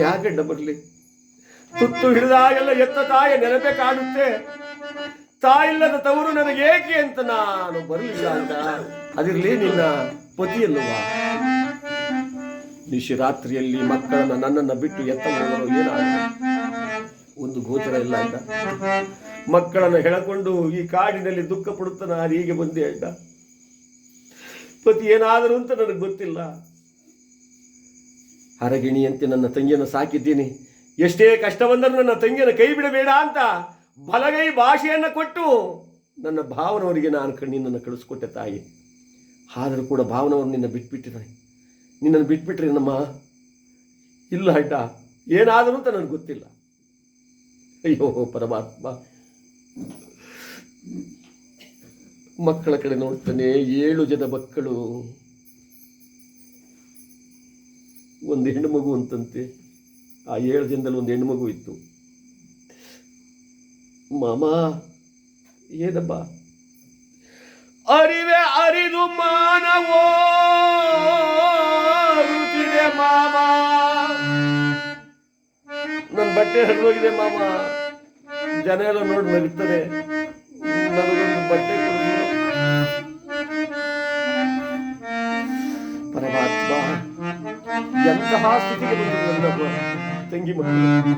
ಯಾಗಡ್ಡ ಬರಲಿ ತುತ್ತು ಹಿಡಿದಾಗೆಲ್ಲ ಎತ್ತ ತಾಯಿ ನೆನಪೆ ಕಾಣುತ್ತೆ ತಾಯಿಲ್ಲದ ತವರು ನನಗೆ ಏಕೆ ಅಂತ ನಾನು ಬರಲಿಲ್ಲ ಅಂತ ಅದಿರಲಿ ನಿನ್ನ ಪತಿಯಲ್ಲುವ ನಿಶಿರಾತ್ರಿಯಲ್ಲಿ ಮಕ್ಕಳನ್ನ ನನ್ನನ್ನ ಬಿಟ್ಟು ಎತ್ತ ಹೋಗಲು ಏನಾಗ? ಒಂದು ಗೋಚರ ಇಲ್ಲ ಅಂತ ಮಕ್ಕಳನ್ನು ಹೆಳಕೊಂಡು ಈ ಕಾಡಿನಲ್ಲಿ ದುಃಖ ಪಡುತ್ತ ನಾನು ಹೀಗೆ ಬಂದೆ ಅಂತ ಪತಿ ಏನಾದರೂ ಅಂತ ನನಗೆ ಗೊತ್ತಿಲ್ಲ. ಹರಗಿಣಿಯಂತೆ ನನ್ನ ತಂಗಿಯನ್ನು ಸಾಕಿದ್ದೀನಿ. ಎಷ್ಟೇ ಕಷ್ಟ ಬಂದರೂ ನನ್ನ ತಂಗಿಯನ್ನು ಕೈ ಬಿಡಬೇಡ ಅಂತ ಬಲಗೈ ಭಾಷೆಯನ್ನು ಕೊಟ್ಟು ನನ್ನ ಭಾವನವರಿಗೆ ನಾನು ಕಣ್ಣಿನನ್ನು ಕಳಿಸ್ಕೊಟ್ಟೆ ತಾಯಿ. ಆದರೂ ಕೂಡ ಭಾವನವರು ನಿನ್ನ ಬಿಟ್ಬಿಟ್ಟಿದ್ದಾರೆ ನಿನ್ನನ್ನು ಬಿಟ್ಬಿಟ್ರಿ ನಮ್ಮ ಇಲ್ಲ ಅಡ್ಡ, ಏನಾದರೂ ಅಂತ ನನಗೆ ಗೊತ್ತಿಲ್ಲ. ಅಯ್ಯೋ, ಪರಮಾತ್ಮ. ಮಕ್ಕಳ ಕಡೆ ನೋಡ್ತಾನೆ, ಏಳು ಜನ ಮಕ್ಕಳು. ಒಂದು ಹೆಣ್ಣು ಮಗು ಅಂತಂತೆ. ಆ ಏಳು ದಿನದಲ್ಲಿ ಒಂದು ಹೆಣ್ಣು ಮಗು ಇತ್ತು. ಮಾಮ ಏನಪ್ಪ ಅರಿವೆ ಅರಿದು ಮಾನವೋ ಮಾಮ. ನನ್ನ ಬಟ್ಟೆ ಹರಿದೋಗಿದೆ ಮಾಮ. ಜನ ಎಲ್ಲ ನೋಡಿ ನಗುತ್ತಾರೆ ಎಂತಹ ಸ್ಥಿತಿಗೆ ಬಂದಿದೆ ತಂಗಿ ಮಕ್ಕಳು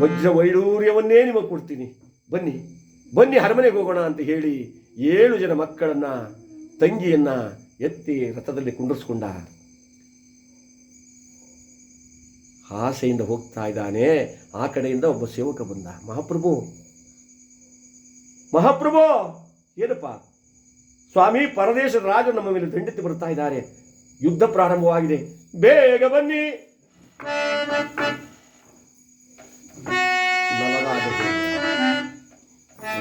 ವಜ್ರ ವೈಡೂರ್ಯವನ್ನೇ ನಿಮಗೆ ಕೊಡ್ತೀನಿ. ಬನ್ನಿ ಬನ್ನಿ ಅರಮನೆಗೆ ಹೋಗೋಣ ಅಂತ ಹೇಳಿ ಏಳು ಜನ ಮಕ್ಕಳನ್ನ, ತಂಗಿಯನ್ನ ಎತ್ತಿ ರಥದಲ್ಲಿ ಕುಂಡರ್ಸ್ಕೊಂಡ. ಆಸೆಯಿಂದ ಹೋಗ್ತಾ ಇದ್ದಾನೆ. ಆ ಕಡೆಯಿಂದ ಒಬ್ಬ ಸೇವಕ ಬಂದ. ಮಹಾಪ್ರಭು ಮಹಾಪ್ರಭು! ಏನಪ್ಪ? ಸ್ವಾಮಿ ಪರದೇಶದ ರಾಜ ನಮ್ಮ ಮೇಲೆ ದಂಡೆತ್ತಿ ಬರ್ತಾ ಇದ್ದಾರೆ. ಯುದ್ಧ ಪ್ರಾರಂಭವಾಗಿದೆ. ಬೇಗ ಬನ್ನಿ.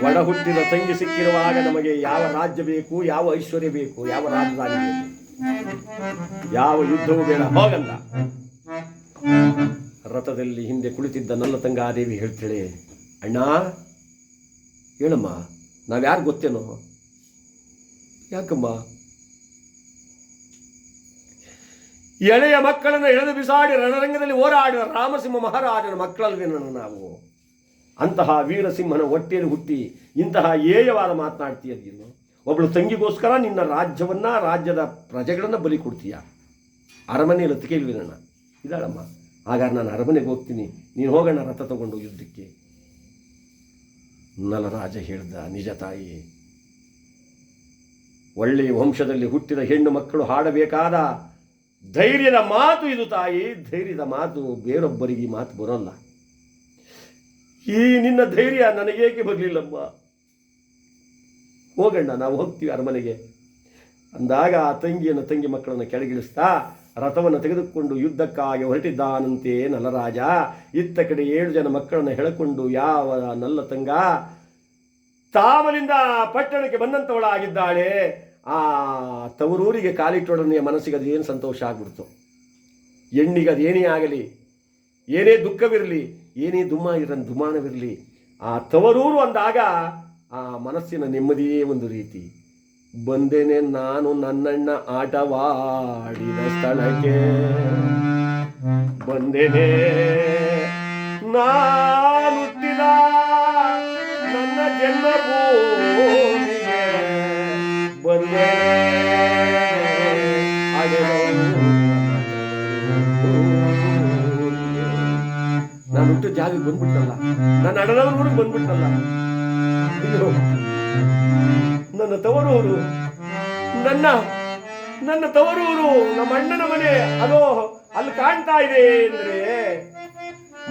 ಒಡ ಹುಟ್ಟಿದ ತಂಗಿ ಸಿಕ್ಕಿರುವಾಗ ನಮಗೆ ಯಾವ ರಾಜ್ಯ ಬೇಕು ಯಾವ ಐಶ್ವರ್ಯ ಬೇಕು ಯಾವ ರಾಜಧಾನಿ ಬೇಕು? ಯಾವ ಯುದ್ಧವೂ ಬೇಡ ಹೋಗಲ್ಲ. ರಥದಲ್ಲಿ ಹಿಂದೆ ಕುಳಿತಿದ್ದ ನನ್ನ ತಂಗಾದೇವಿ ಹೇಳ್ತೇಳೆ ಅಣ್ಣ ಹೇಳಮ್ಮ ನಾವ್ಯಾರು ಗೊತ್ತೇನೋ? ಯಾಕಮ್ಮ ಎಳೆಯ ಮಕ್ಕಳನ್ನು ಎಳೆದು ಬಿಸಾಡಿ ರಣರಂಗದಲ್ಲಿ ಹೋರಾಡಿದ ರಾಮಸಿಂಹ ಮಹಾರಾಜನ ಮಕ್ಕಳಲ್ಲಿ ನನ್ನ ನಾವು. ಅಂತಹ ವೀರಸಿಂಹನ ಹೊಟ್ಟೆಯಲ್ಲಿ ಹುಟ್ಟಿ ಇಂತಹ ಏಯವಾದ ಮಾತನಾಡ್ತೀಯದೇನು ಒಬ್ಬಳು ತಂಗಿಗೋಸ್ಕರ ನಿನ್ನ ರಾಜ್ಯವನ್ನ, ರಾಜ್ಯದ ಪ್ರಜೆಗಳನ್ನ ಬಲಿ ಕೊಡ್ತೀಯ? ಅರಮನೆಯಲ್ಲಿ ಇಲ್ವಿ ನನ್ನ. ಇದಾಳಮ್ಮ ಹಾಗಾದ್ರೆ ನಾನು ಅರಮನೆಗೆ ಹೋಗ್ತೀನಿ. ನೀನು ಹೋಗೋಣ ರಥ ತಗೊಂಡು ಯುದ್ಧಕ್ಕೆ. ನಲರಾಜ ಹೇಳ್ದ, ನಿಜ ತಾಯಿ. ಒಳ್ಳೆಯ ವಂಶದಲ್ಲಿ ಹುಟ್ಟಿದ ಹೆಣ್ಣು ಮಕ್ಕಳು ಹಾಡಬೇಕಾದ ಧೈರ್ಯದ ಮಾತು ಇದು ತಾಯಿ, ಧೈರ್ಯದ ಮಾತು ಬೇರೊಬ್ಬರಿಗೆ ಮಾತು ಬರೋಲ್ಲ. ಈ ನಿನ್ನ ಧೈರ್ಯ ನನಗೇಕೆ ಬರಲಿಲ್ಲಮ್ಮ? ಹೋಗಣ್ಣ, ನಾವು ಹೋಗ್ತೀವಿ ಅರಮನೆಗೆ. ಅಂದಾಗ ಆ ತಂಗಿಯನ್ನು ತಂಗಿ ಮಕ್ಕಳನ್ನು ಕೆಳಗಿಳಿಸ್ತಾ ರಥವನ್ನು ತೆಗೆದುಕೊಂಡು ಯುದ್ಧಕ್ಕಾಗಿ ಹೊರಟಿದ್ದಾನಂತೆ ನಲರಾಜ. ಇತ್ತ ಕಡೆ ಏಳು ಜನ ಮಕ್ಕಳನ್ನು ಹೇಳಿಕೊಂಡು ಯಾವ ನಲ್ಲ ತಂಗ? ತಾವಲಿಂದ ಪಟ್ಟಣಕ್ಕೆ ಬಂದಂಥವಳಾಗಿದ್ದಾಳೆ ಆ ತವರೂರಿಗೆ ಕಾಲಿಟ್ಟೊಡನೆಯ ಮನಸ್ಸಿಗೆ ಅದು ಏನು ಸಂತೋಷ ಆಗ್ಬಿಡ್ತು. ಹೆಣ್ಣಿಗೆ ಏನೇ ಆಗಲಿ, ಏನೇ ದುಃಖವಿರಲಿ, ಏನೇ ದುಮ್ಮ ಇರೋ ದುಮಾನವಿರಲಿ, ಆ ತವರೂರು ಅಂದಾಗ ಆ ಮನಸ್ಸಿನ ನೆಮ್ಮದಿಯೇ ಒಂದು ರೀತಿ. ಬಂದೇನೆ ನಾನು ನನ್ನಣ್ಣ ಆಟವಾಡಿದ ಸ್ಥಳಕ್ಕೆ. ಬಂದೇನೆ ನಾನು ನನ್ನ ಜನ್ಮ ಬಂದೇನೆ ನಾನು ಹುಟ್ಟಿದ ಜಾಗಕ್ಕೆ ಬಂದ್ಬಿಟ್ಟಲ್ಲ ನನ್ನ ಅಡನವ್ರ ಬಂದ್ಬಿಟ್ಟಲ್ಲ ಇದು ನನ್ನ ತವರೂರು ನನ್ನ ನನ್ನ ತವರೂರು ನಮ್ಮ ಅಣ್ಣನ ಮನೆ ಅದೋ ಅಲ್ಲಿ ಕಾಣ್ತಾ ಇದೆ ಅಂದ್ರೆ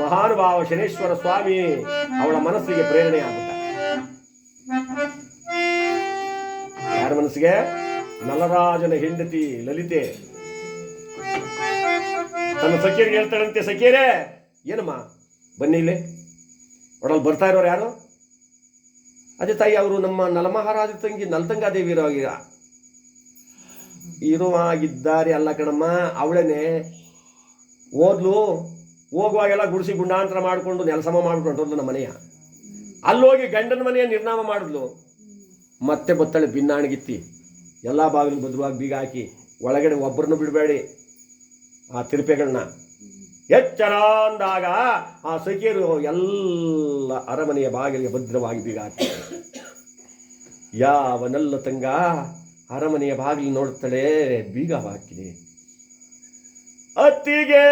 ಮಹಾನುಭಾವ ಶನೇಶ್ವರ ಸ್ವಾಮಿ ಅವಳ ಮನಸ್ಸಿಗೆ ಪ್ರೇರಣೆ ಆಗುತ್ತ ಮನಸ್ಸಿಗೆ ನಲರಾಜನ ಹೆಂಡತಿ ಲಲಿತೆ. ತನ್ನ ಸಖಿಯರಿಗೆ ಹೇಳ್ತಾಳಂತೆ, ಸಖಿಯರೇ, ಏನಮ್ಮ? ಬನ್ನಿ ಇಲ್ಲಿ. ಒಡಲ್ ಬರ್ತಾ ಇರೋರು ಯಾರು? ಅದೇ ತಾಯಿ, ಅವರು ನಮ್ಮ ನಲಮಹಾರಾಜ ತಂಗಿ ನಲ್ತಂಗಾದೇವಿರೋ ಇರುವಾಗಿದ್ದಾರೆ ಅಲ್ಲ ಕಣಮ್ಮ ಅವಳೇನೆ ಓದ್ಲು, ಹೋಗುವಾಗೆಲ್ಲ ಗುಡಿಸಿ ಗುಂಡಾಂತರ ಮಾಡಿಕೊಂಡು ನೆಲಸಮ ಮಾಡಿಕೊಂಡು ನಮ್ಮ ಮನೆಯ. ಅಲ್ಲೋಗಿ ಗಂಡನ ಮನೆಯ ನಿರ್ನಾಮ ಮಾಡಿದ್ಲು. ಮತ್ತೆ ಬತ್ತಳೆ ಭಿನ್ನಾಣಗಿತ್ತಿ. ಎಲ್ಲ ಬಾಗಿಲು ಭದ್ರವಾಗಿ ಬೀಗ ಹಾಕಿ ಒಳಗಡೆ ಒಬ್ಬರನ್ನು ಬಿಡಬೇಡಿ ಆ ತಿರುಪೆಗಳನ್ನ. ಎಚ್ಚರ ಅಂದಾಗ ಆ ಸಖಿಯರು ಎಲ್ಲ ಅರಮನೆಯ ಬಾಗಿಲಿಗೆ ಭದ್ರವಾಗಿ ಬೀಗ ಹಾಕ್ತಾರೆ ಯಾವನಲ್ಲ ತಂಗ, ಅರಮನೆಯ ಬಾಗಿಲು ನೋಡ್ತಾಳೆ ಬೀಗ ಹಾಕಿದೆ. ಅತ್ತಿಗೆ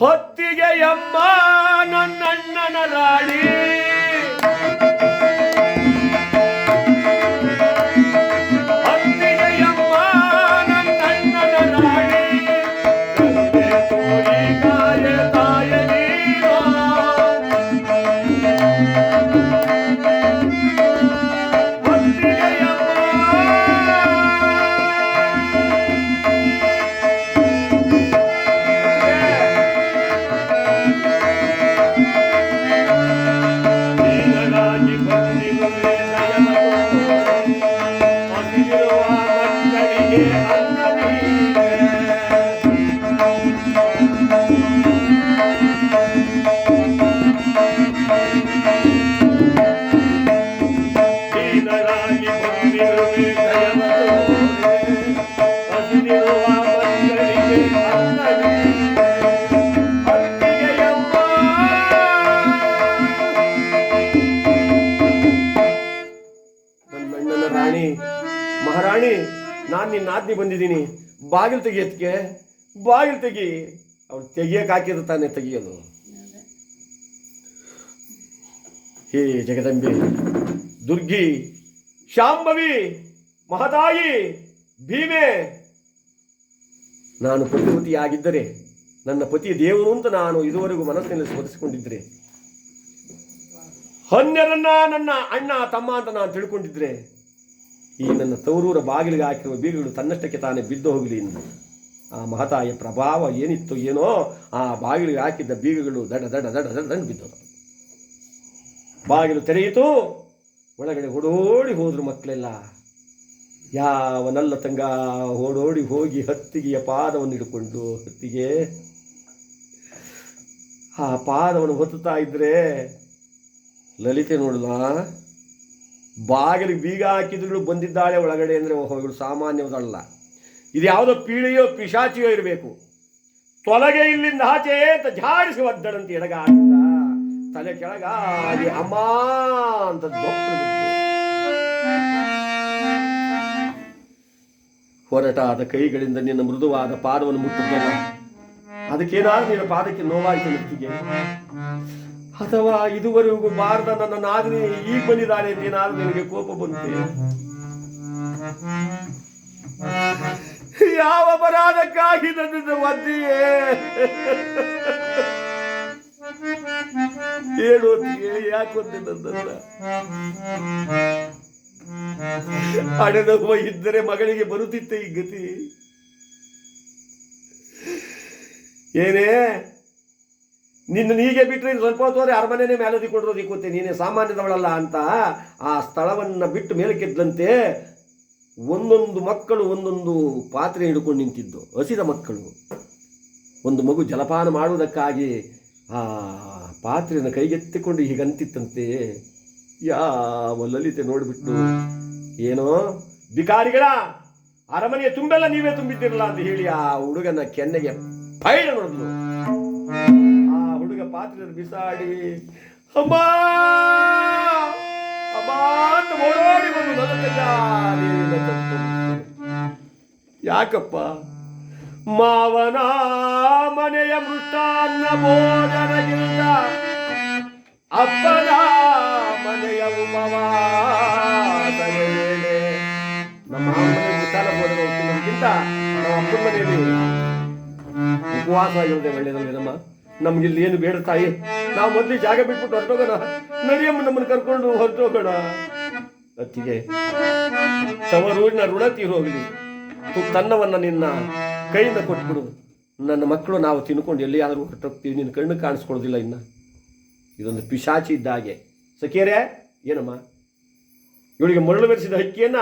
ಹೊತ್ತಿಗೆ ಎಮ್ಮ ನನ್ನಣ್ಣನ ರಾಣಿ. ಮಹಾರಾಣಿ, ನಾನು ಆಜ್ಞೆ ಬಂದಿದ್ದೀನಿ. ಬಾಗಿಲು ತೆಗಿಯೋದಕ್ಕೆ ಬಾಗಿಲು ತೆಗಿ. ಅವ್ಳು ತೆಗಿಯಕ್ಕೆ ಹಾಕಿದ್ರು ತಾನೇ ತೆಗಿಯೋದು. ಹೇ ಜಗದಂಬೆ, ದುರ್ಗಿ ಶಾಂಭವಿ ಮಹತಾಯಿ ಭೀಮೆ. ನಾನು ಪತಿಪತಿಯಾಗಿದ್ದರೆ ನನ್ನ ಪತಿ ದೇವರು ಅಂತ ನಾನು ಇದುವರೆಗೂ ಮನಸ್ಸಿನಲ್ಲಿ ಸ್ಮರಿಸಿಕೊಂಡಿದ್ದರೆ ಹನ್ನೆರನ್ನ ನನ್ನ ಅಣ್ಣ, ತಮ್ಮ ಅಂತ ನಾನು ತಿಳ್ಕೊಂಡಿದ್ರೆ ಈ ನನ್ನ ತವರೂರ ಬಾಗಿಲಿಗೆ ಹಾಕಿರುವ ಬೀಗಗಳು ತನ್ನಷ್ಟಕ್ಕೆ ತಾನೇ ಬಿದ್ದು ಹೋಗಲಿ ಎಂದು. ಆ ಮಹತಾಯ ಪ್ರಭಾವ ಏನಿತ್ತು ಏನೋ ಆ ಬಾಗಿಲಿಗೆ ಹಾಕಿದ್ದ ಬೀಗಗಳು ದಡ ದಡ ದಡ ದಡ ದಂಡು ಬಿದ್ದವು. ಬಾಗಿಲು ತೆರೆಯಿತು. ಒಳಗಡೆ ಓಡೋಡಿ ಹೋದ್ರು ಮಕ್ಕಳೆಲ್ಲ. ಯಾವನಲ್ಲ ತಂಗ ಓಡೋಡಿ ಹೋಗಿ ಹತ್ತಿಗೆಯ ಪಾದವನ್ನು ಹಿಡ್ಕೊಂಡು ಹತ್ತಿಗೆ. ಆ ಪಾದವನ್ನು ಹೊತ್ತುತ್ತಾ ಇದ್ರೆ, ಲಲಿತೆ ನೋಡಲ್ಲ, ಬಾಗಿಲಿಗೆ ಬೀಗ ಹಾಕಿದ್ರು ಬಂದಿದ್ದಾಳೆ ಒಳಗಡೆ ಅಂದರೆ, ಓಹೋ, ಇವಳು ಸಾಮಾನ್ಯದಲ್ಲ ಇದು ಯಾವುದೋ ಪೀಳಿಯೋ ಪಿಶಾಚಿಯೋ ಇರಬೇಕು. ತೊಲಗೆ ಇಲ್ಲಿಂದ ಆಚೆ ಅಂತ ಜಾಡಿಸಿ ಒದ್ದಡಂತ ಎಡಗಾಡ್ತ. ತಲೆ ಕೆಳಗಾಗಿ ಅಮ್ಮ ಅಂತ ಹೊರಟಾದ ಕೈಗಳಿಂದ ನಿನ್ನ ಮೃದುವಾದ ಪಾದವನ್ನು ಮುಟ್ಟಿದ್ದೇನೆ ಅದಕ್ಕೇನಾದ್ರೂ ನಿನ್ನ ಪಾದಕ್ಕೆ ನೋವಾಯಿತು ವ್ಯಕ್ತಿಗೆ ಅಥವಾ ಇದುವರೆಗೂ ಬಾರದ ನನ್ನ ನಾದಿನಿ ಈಗ ಬಂದಿದ್ದಾನೆ ಅಂತ ಏನಾದ್ರೂ ನಿನಗೆ ಕೋಪ ಬಂತೆ? ಯಾವ ಅಪರಾಧಕ್ಕಾಗಿ ನನ್ನನ್ನು ಒದ್ದಿಯೇ? ಹೇಳು ಯಾಕೆ ಒಂದೇ ನನ್ನನ್ನ? ಇದ್ದರೆ ಮಗಳಿಗೆ ಬರುತ್ತಿತ್ತೆ ಈ ಗತಿ. ಏನೇ, ನಿನ್ನ ನೀಗೆ ಬಿಟ್ಟರೆ ಸ್ವಲ್ಪ ಹೊತ್ತೋದ್ರೆ ಅರಮನೆನೇ ಮೇಲದಿ ಕೊಟ್ಟಿರೋದಿಕ್ಕುತ್ತೆ ನೀನೇ ಸಾಮಾನ್ಯದವಳಲ್ಲ ಅಂತ ಆ ಸ್ಥಳವನ್ನು ಬಿಟ್ಟು ಮೇಲಕ್ಕೆದ್ದಂತೆ ಒಂದೊಂದು ಮಕ್ಕಳು ಒಂದೊಂದು ಪಾತ್ರೆ ಹಿಡ್ಕೊಂಡು ನಿಂತಿದ್ದು. ಹಸಿದ ಮಕ್ಕಳು. ಒಂದು ಮಗು ಜಲಪಾನ ಮಾಡುವುದಕ್ಕಾಗಿ ಆ ಪಾತ್ರೆಯನ್ನು ಕೈಗೆತ್ತಿಕೊಂಡು ಹೀಗಂತಿತ್ತಂತೆ ಯಾವ ಲಲಿತೆ ನೋಡಿಬಿಟ್ಟು, ಏನೋ ಬಿಕಾರಿಗಳ ಅರಮನೆಯ ತುಂಬೆಲ್ಲ ನೀವೇ ತುಂಬಿದ್ದಿರಲ್ಲ ಅಂತ ಹೇಳಿ ಆ ಹುಡುಗನ ಕೆನ್ನೆಗೆ ಪೈಡ ನೋಡಿದ್ಲು ಆ ಹುಡುಗ ಪಾತ್ರೆ ಬಿಸಾಡಿ, ಅಮ್ಮ ಅಮ್ಮ ಓಡೋಡಿ ಬಂದು. ಯಾಕಪ್ಪ ಮಾವನ ಮನೆಯ ಮೃಷ್ಟಾನ್ನ ಭೋಜನಗಿಲ್ಲ ಅಪ್ಪನ ಮನೆಯ ಉಪವಾಸ ನಮ್ಮ ಮನೆಯ ಮನೆ ಮೃಷ್ಟಾನ್ನ ಭೋಜನ ತಿನ್ನೋದಕ್ಕಿಂತ ನಮ್ಮ ಅಪ್ಪನ ಮನೆಯಲ್ಲಿ ಉಪವಾಸ ಇರೋದೇ ಒಳ್ಳೇದಲ್ವೇನಮ್ಮ ನಮ್ಗಿಲ್ಲಿ ಏನು ಬೇಡ ತಾಯಿ. ನಾವು ಮೊದಲು ಜಾಗ ಬಿಟ್ಬಿಟ್ಟು ಹೊರಟೋಗೋಣ. ನಡಿಯಮ್ಮ ನಮ್ಮನ್ನು ಕರ್ಕೊಂಡು ಹೊರಟೋಗೋಣ. ಅತ್ತಿಗೆ ತವರೂರಿನ ಋಣ ತೀರೋಗ್ಲಿ ತನ್ನವನ್ನ ನಿನ್ನ ಕೈಯಿಂದ ಕೊಟ್ಬಿಡು. ನನ್ನ ಮಕ್ಕಳು ನಾವು ತಿನ್ಕೊಂಡು ಎಲ್ಲಿಯಾದರೂ ಹೊರಟೋಗ್ತೀವಿ. ನಿನ್ನ ಕಣ್ಣು ಕಾಣಿಸ್ಕೊಳ್ಳೋದಿಲ್ಲ ಇನ್ನು. ಇದೊಂದು ಪಿಶಾಚಿ ಇದ್ದ ಹಾಗೆ. ಸಖಿಯರೇ, ಏನಮ್ಮ? ಇವಳಿಗೆ ಮರಳು ಬೆರೆಸಿದ ಹಕ್ಕಿಯನ್ನ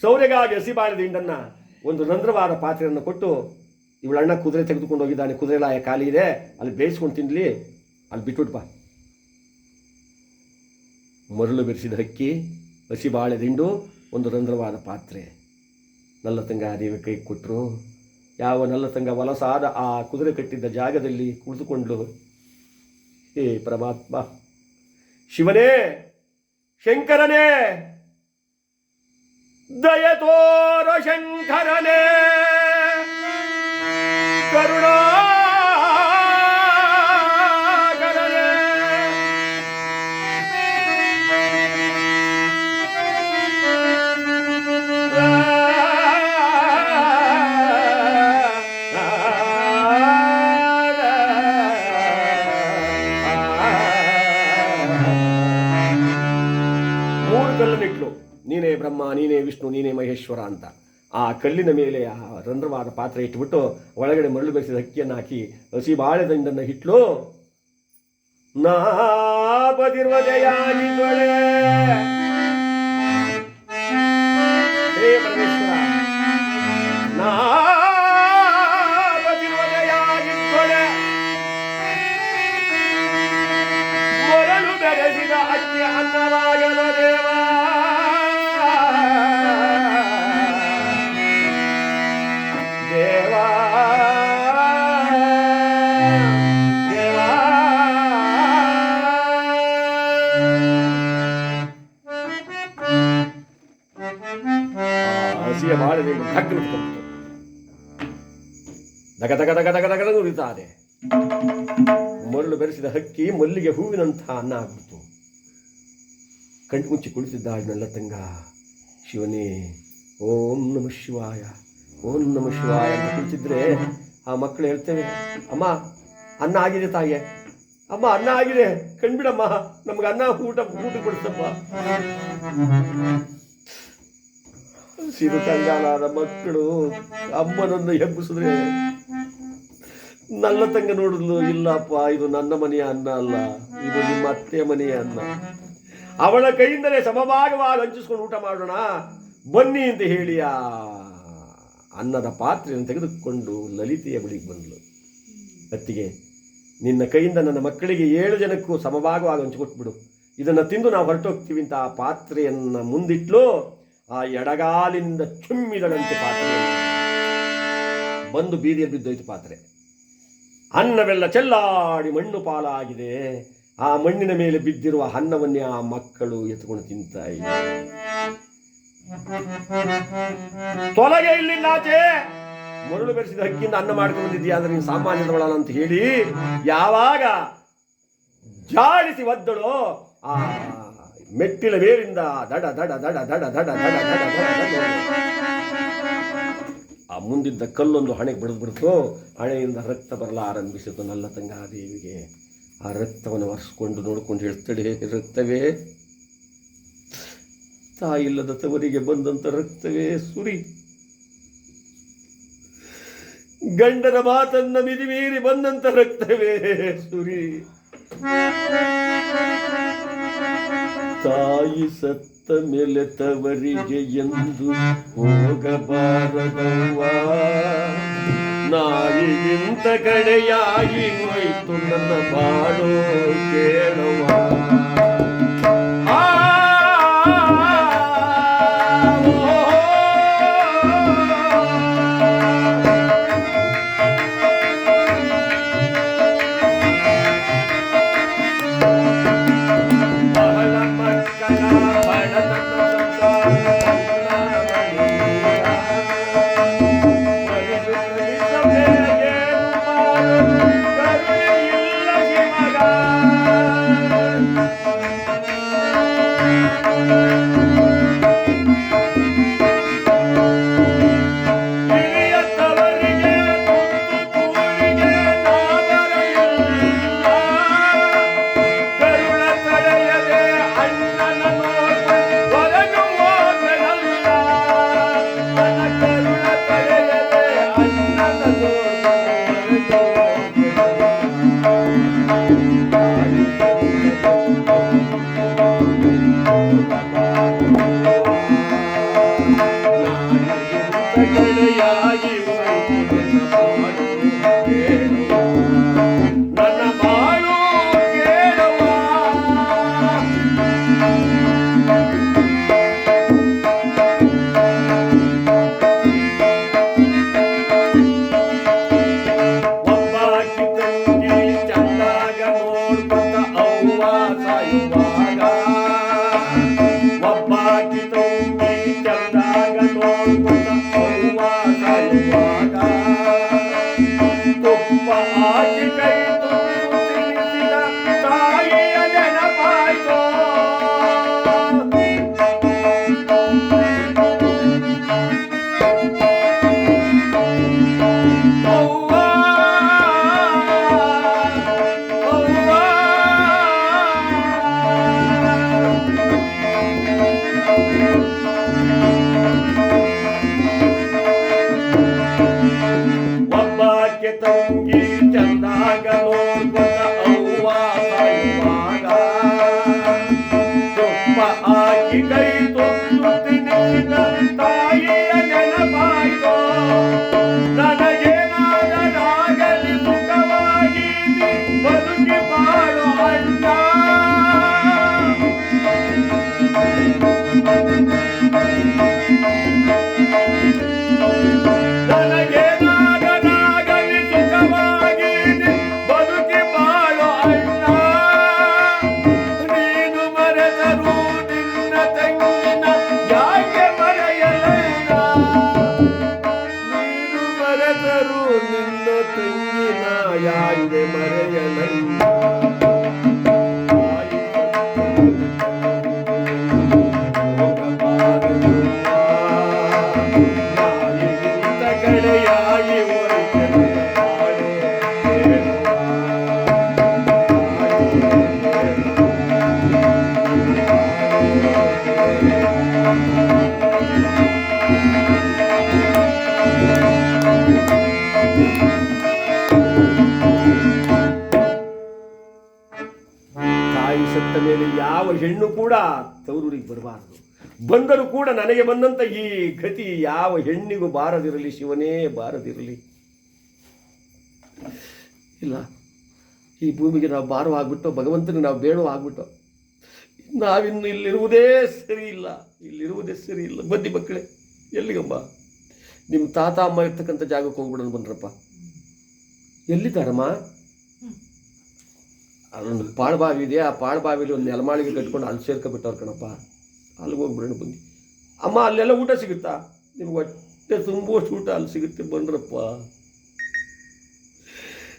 ಸೌರ್ಯಗಾಗಿ ಹಸಿ ಹಿಂಡನ್ನು ಒಂದು ರಂಧ್ರವಾದ ಪಾತ್ರೆಯನ್ನು ಕೊಟ್ಟು ಇವಳ ಅಣ್ಣ ಕುದುರೆ ತೆಗೆದುಕೊಂಡು ಹೋಗಿದ್ದಾನೆ. ಕುದುರೆ ಲಾಯ ಖಾಲಿ ಇದೆ. ಅಲ್ಲಿ ಬೇಯಿಸ್ಕೊಂಡು ತಿನ್ಲಿ. ಅಲ್ಲಿ ಬಿಟ್ಬಿಟ್ಪ ಮರಳು ಬೆರೆಸಿದ ಹಕ್ಕಿ, ಹಸಿ ಬಾಳೆ ದಿಂಡು ಒಂದು ರಂಧ್ರವಾದ ಪಾತ್ರೆ. ನಲ್ಲತಂಗಾದೇವಿ ಕೈ ಕೊಟ್ಟರು ಯಾವ ನಲ್ಲತಂಗ ವಲಸಾದ ಆ ಕುದುರೆ ಕಟ್ಟಿದ್ದ ಜಾಗದಲ್ಲಿ ಕುಳಿತುಕೊಂಡು ಹೇ ಪರಮಾತ್ಮ, ಶಿವನೇ, ಶಂಕರನೇ, ದಯತೋರ ಶಂಕರನೇ ಕರುಣಾಕರನೇ ನೀನೇ ಬ್ರಹ್ಮ, ನೀನೇ ವಿಷ್ಣು, ನೀನೇ ಮಹೇಶ್ವರ ಅಂತ. ಆ ಕಲ್ಲಿನ ಮೇಲೆ ಆ ರಂಧ್ರವಾದ ಪಾತ್ರೆ ಇಟ್ಬಿಟ್ಟು ಒಳಗಡೆ ಮರಳು ಬೆರೆಸಿದ ಅಕ್ಕಿಯನ್ನು ಹಾಕಿ, ಹಸಿ ಬಾಳೆದಂಡನ್ನು ಹಿಟ್ಲು, ನಾ ನಿಂತ್ಕೊಂಡ್ಬಿಟ್ಟು ದಗ ದಗ ದಗ ದಗ ದಗದ ಉರಿತಾರೆ ಮರಳು ಬೆರೆಸಿದ ಹಕ್ಕಿ ಮಲ್ಲಿಗೆ ಹೂವಿನಂಥ ಅನ್ನ ಆಗ್ಬಿಡ್ತು. ಕಣ್ಣು ಮುಚ್ಚಿ ಕುಳಿತಿದ್ದಾಳೆ ನಲ್ಲತಂಗ ಶಿವನೇ, ಓಂ ನಮ ಶಿವಾಯ, ಓಂ ನಮ ಶಿವಾಯ ಅಂತ ಕುಳಿತಿದ್ರೆ ಆ ಮಕ್ಕಳು ಹೇಳ್ತೇವೆ, ಅಮ್ಮ, ಅನ್ನ ಆಗಿದೆ ತಾಯಿಗೆ ಅಮ್ಮ, ಅನ್ನ ಆಗಿದೆ. ಕಣ್ಬಿಡಮ್ಮ, ನಮ್ಗೆ ಅನ್ನ ಊಟ ಊಟ ಕೊಡ್ಸಮ್ಮ ಸಿರು ಕಂಗಾಲಾದ ಮಕ್ಕಳು ಅಮ್ಮನನ್ನು ಹೆಬ್ಬಿಸಿದ್ರೆ, ನನ್ನ ತಂಗ ನೋಡಿದ್ಲು, ಇಲ್ಲಪ್ಪ, ಇದು ನನ್ನ ಮನೆಯ ಅನ್ನ ಅಲ್ಲ, ಇದು ನಿಮ್ಮ ಅತ್ತೆ ಮನೆಯ ಅನ್ನ. ಅವಳ ಕೈಯಿಂದಲೇ ಸಮಭಾಗವಾಗಿ ಹಂಚಿಸ್ಕೊಂಡು ಊಟ ಮಾಡೋಣ, ಬನ್ನಿ ಅಂತ ಹೇಳಿ ಆ ಅನ್ನದ ಪಾತ್ರೆಯನ್ನು ತೆಗೆದುಕೊಂಡು ಲಲಿತೆಯ ಬಳಿಗೆ ಬಂದಳು ಅತ್ತಿಗೆ, ನಿನ್ನ ಕೈಯಿಂದ ನನ್ನ ಮಕ್ಕಳಿಗೆ ಏಳು ಜನಕ್ಕೂ ಸಮಭಾಗವಾಗಿ ಹಂಚಿಕೊಟ್ಬಿಡು. ಇದನ್ನು ತಿಂದು ನಾವು ಹೊರಟೋಗ್ತೀವಿ ಅಂತ ಆ ಪಾತ್ರೆಯನ್ನು ಮುಂದಿಟ್ಲು. ಆ ಎಡಗಾಲಿನಿಂದ ಚುಮ್ಮಿದಳಂತೆ ಪಾತ್ರೆ. ಬಂದು ಬೀದಿಯಲ್ಲಿ ಬಿದ್ದೋಯ್ತು ಪಾತ್ರೆ. ಅನ್ನವೆಲ್ಲ ಚೆಲ್ಲಾಡಿ ಮಣ್ಣು ಪಾಲಾಗಿದೆ. ಆ ಮಣ್ಣಿನ ಮೇಲೆ ಬಿದ್ದಿರುವ ಅನ್ನವನ್ನೇ ಆ ಮಕ್ಕಳು ಎತ್ಕೊಂಡು ತಿಂತ ತೊಲಗೆ ಇಲ್ಲಿಲ್ಲ ಆಚೆ. ಮರಳು ಬೆರೆಸಿದ ಹಕ್ಕಿಯಿಂದ ಅನ್ನ ಮಾಡ್ಕೊಂಡು ಬಂದಿದ್ಯಾ ಅಂದ್ರೆ ನೀನು ಸಾಮಾನ್ಯದವಳಲ್ಲ ಅಂತ ಹೇಳಿ, ಯಾವಾಗ ಜಾಡಿಸಿ ಒದ್ದಳು, ಆ ಮೆಟ್ಟಿಲ ವೇರಿಂದ ದಡ ದಡ ದಡ ದಡ ದಡ ದಡ ಆ ಮುಂದಿದ್ದ ಕಲ್ಲೊಂದು ಹಣೆಗೆ ಬಿಡದು ಬಿಡ್ತು ಹಣೆಯಿಂದ ರಕ್ತ ಬರಲಾರಂಭಿಸಿತು ನಲ್ಲ ತಂಗಾದೇವಿಗೆ ಆ ರಕ್ತವನ್ನು ಒರೆಸ್ಕೊಂಡು ನೋಡಿಕೊಂಡು ಹೇಳ್ತಾಳೆ ರಕ್ತವೇ ತಾಯಿಲ್ಲದ ತವರಿಗೆ ಬಂದಂಥ ರಕ್ತವೇ ಸುರಿ ಗಂಡನ ಮಾತನ್ನ ಮಿದಿಮೀರಿ ಬಂದಂಥ ರಕ್ತವೇ ಸುರಿ ತಾಯಿ ಸತ್ತ ಮೇಲೆ ತವರಿಗೆ ಎಂದು ಹೋಗಬಾರದವ್ವ. ನಾಯಿಗಿಂತ ಕಡೆಯಾಗಿ ಹೋಯ್ತು ನನ್ನ ಬಾಳು ಕೇಳುವ ತಾಯಿ ಸತ್ತ ಮೇಲೆ ಯಾವ ಹೆಣ್ಣು ಕೂಡ ತವರೂರಿಗೆ ಬರಬಾರದು. ಬಂದರೂ ಕೂಡ ನನಗೆ ಬಂದಂತ ಈ ಗತಿ ಯಾವ ಹೆಣ್ಣಿಗೂ ಬಾರದಿರಲಿ, ಶಿವನೇ ಬಾರದಿರಲಿ. ಇಲ್ಲ, ಈ ಭೂಮಿಗೆ ನಾವು ಭಾರವಾಗ್ಬಿಟ್ಟು ಭಗವಂತನಿಗೆ ನಾವು ಬೇಡೋ ಆಗ್ಬಿಟ್ಟು ನಾವಿನ್ನು ಇಲ್ಲಿರುವುದೇ ಸರಿ ಇಲ್ಲ. ಇಲ್ಲಿರುವುದೇ ಸರಿ ಇಲ್ಲ. ಬನ್ನಿ ಮಕ್ಕಳೇ ಎಲ್ಲಿಗಮ್ಮ ನಿಮ್ಮ ತಾತ, ಅಮ್ಮ ಇರ್ತಕ್ಕಂಥ ಜಾಗಕ್ಕೆ ಹೋಗ್ಬಿಡೋದು ಬನ್ರಪ್ಪ. ಎಲ್ಲಿದ್ದಾರಮ್ಮ? ಅದೊಂದು ಪಾಳ್ಬಾವಿ ಇದೆ, ಆ ಪಾಳ್ಬಾವಿಲಿ ಒಂದು ನೆಲಮಾಳಿಗೆ ಕಟ್ಕೊಂಡು ಅಲ್ಲಿ ಸೇರ್ಕೊಬಿಟ್ಟವ್ರು ಕಣಪ್ಪ. ಅಲ್ಲಿಗೆ ಹೋಗ್ಬಿಡೋಣ ಬನ್ನಿ. ಅಮ್ಮ, ಅಲ್ಲೆಲ್ಲ ಊಟ ಸಿಗುತ್ತಾ? ನಿಮ್ಗೆ ಹೊಟ್ಟೆ ತುಂಬುವಷ್ಟು ಊಟ ಅಲ್ಲಿ ಸಿಗುತ್ತೆ ಬಂದ್ರಪ್ಪ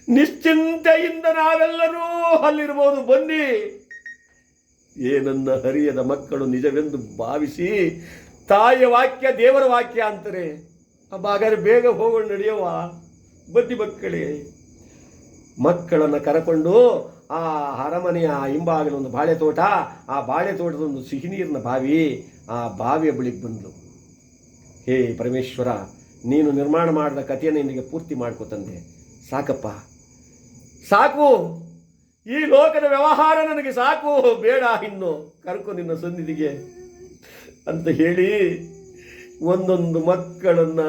ನಿಶ್ಚಿಂತೆಯಿಂದ ನಾವೆಲ್ಲರೂ ಅಲ್ಲಿರ್ಬೋದು. ಬನ್ನಿ. ಏನನ್ನ ಹರಿಯದ ಮಕ್ಕಳು ನಿಜವೆಂದು ಭಾವಿಸಿ ತಾಯಿಯ ವಾಕ್ಯ ದೇವರ ವಾಕ್ಯ ಅಂತಾರೆ. ಹಾಗಾದ್ರೆ ಬೇಗ ಹೋಗೋಣ ನಡೆಯವ. ಬದ್ದಿ ಮಕ್ಕಳೇ. ಮಕ್ಕಳನ್ನು ಕರಕೊಂಡು ಆ ಅರಮನೆಯ ಹಿಂಭಾಗದ ಒಂದು ಬಾಳೆ ತೋಟ ಆ ಬಾಳೆ ತೋಟದ ಒಂದು ಸಿಹಿ ನೀರಿನ ಬಾವಿ, ಆ ಬಾವಿಯ ಬಳಿಗೆ ಬಂದು ಹೇ ಪರಮೇಶ್ವರ, ನೀನು ನಿರ್ಮಾಣ ಮಾಡಿದ ಕಥೆಯನ್ನು ನಿನಗೆ ಪೂರ್ತಿ ಮಾಡ್ಕೋತಂದೆ ಸಾಕಪ್ಪ. ಸಾಕು. ಈ ಲೋಕದ ವ್ಯವಹಾರ ನನಗೆ ಸಾಕು. ಬೇಡ ಇನ್ನು. ಕರ್ಕು ನಿನ್ನ ಸನ್ನಿಧಿಗೆ ಅಂತ ಹೇಳಿ ಒಂದೊಂದು ಮಕ್ಕಳನ್ನ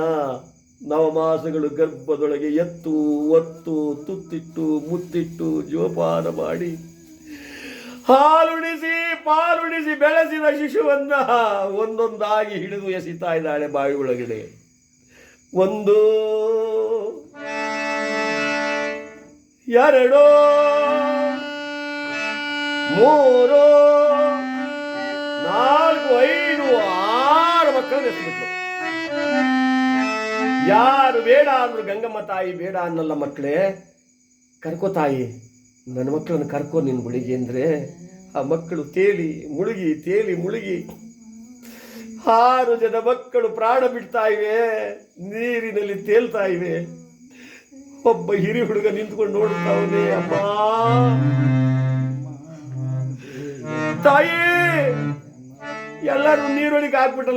ನವಮಾಸಗಳು ಗರ್ಭದೊಳಗೆ ಎತ್ತು, ಒತ್ತು, ತುತ್ತಿಟ್ಟು, ಮುತ್ತಿಟ್ಟು ಜೋಪಾನ ಮಾಡಿ ಹಾಲುಣಿಸಿ, ಪಾಲುಣಿಸಿ ಬೆಳೆಸಿದ ಶಿಶುವನ್ನ ಒಂದೊಂದಾಗಿ ಹಿಡಿದು ಎಸಿತಾ ಇದ್ದಾಳೆ ಬಾಯಿ ಒಳಗಡೆ. ಒಂದು, ಎರಡು ಮೂರು, ನಾಲ್ಕು, ಐದು, ಆರು ಮಕ್ಕಳನ್ನು ಎತ್ತಿಬಿಟ್ರು. ಯಾರು ಬೇಡ ಅಂದ್ರು ಗಂಗಮ್ಮ ತಾಯಿ ಬೇಡ ಅನ್ನಲ್ಲ ಮಕ್ಕಳೇ, ಕರ್ಕೋ ತಾಯಿ, ನನ್ನ ಮಕ್ಕಳನ್ನು ಕರ್ಕೋ ನಿನ್ನ ಗುಳಿಗೆ ಅಂದ್ರೆ ಆ ಮಕ್ಕಳು ತೇಲಿ ಮುಳುಗಿ ತೇಲಿ ಮುಳುಗಿ, ಆರು ಜನ ಮಕ್ಕಳು ಪ್ರಾಣ ಬಿಡ್ತಾ ಇವೆ, ನೀರಿನಲ್ಲಿ ತೇಲ್ತಾ ಇವೆ. ಒಬ್ಬ ಹಿರಿ ಹುಡುಗ ನಿಂತ್ಕೊಂಡು ನೋಡ್ತಾವನೆ ಅಮ್ಮ ತಾಯಿ ಎಲ್ಲರೂ ನೀರೊಳಗೆ ಹಾಕ್ಬಿಟ್ಟಲ್ಲ